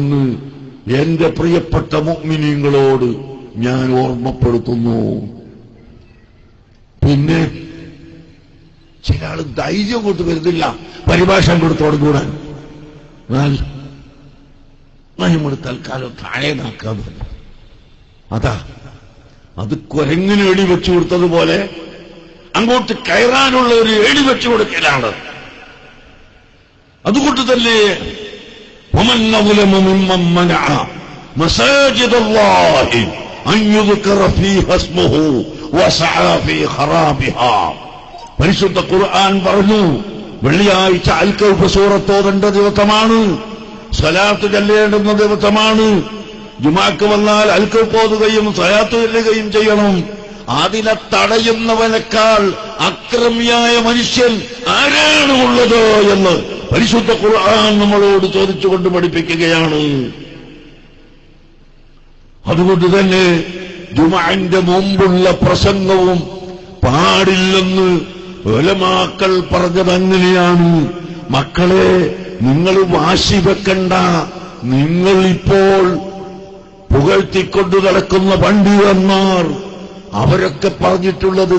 എന്ന് എന്റെ പ്രിയപ്പെട്ട മുഗ്മിനീങ്ങളോട് ഞാൻ ഓർമ്മപ്പെടുത്തുന്നു. പിന്നെ ചില ആൾ ധൈര്യം കൊണ്ട് വരുന്നില്ല പരിഭാഷ കൊടുത്ത് തുടങ്ങൂടാൻ എന്നാൽ നമ്മൾ തൽക്കാലം താഴെ പറഞ്ഞു. അതാ അത് കുരങ്ങിന് എടി വെച്ചു കൊടുത്തതുപോലെ അങ്ങോട്ട് കയറാനുള്ള ഒരു എടി വെച്ചു കൊടുക്കലാണ്. അതുകൊണ്ട് തന്നെ ومن أظلم ممن منع مساجد الله أن يذكر فيها اسمه وسعى في خرابها പരിശുദ്ധ ഖുർആൻ പറഞ്ഞു വെള്ളിയാഴ്ച അൽക്കൗഫ് സൂറത്തോതേണ്ട ദിവസമാണ് സലാത്ത് ചെല്ലേണ്ടുന്ന ദിവസമാണ് ജുമാക്ക് വന്നാൽ അൽക്കൗഫ് ഓതുകയും സലാത്ത് ചെല്ലുകയും ചെയ്യണം അതിനെ തടയുന്നവനേക്കാൾ അക്രമിയായ മനുഷ്യൻ ആരാണ് ഉള്ളത് എന്ന് പരിശുദ്ധ ഖുർആൻ നമ്മളോട് ചോദിച്ചുകൊണ്ട് പഠിപ്പിക്കുകയാണ്. അതുകൊണ്ട് തന്നെ ജുമാന്റെ മുമ്പുള്ള പ്രസംഗവും പാടില്ലെന്ന് ഒലമാക്കൾ പറഞ്ഞത് അങ്ങനെയാണ്. മക്കളെ നിങ്ങൾ വാശി വെക്കണ്ട. നിങ്ങൾ ഇപ്പോൾ പുകഴ്ത്തിക്കൊണ്ടു നടക്കുന്ന പണ്ഡിതന്മാർ അവരൊക്കെ പറഞ്ഞിട്ടുള്ളത്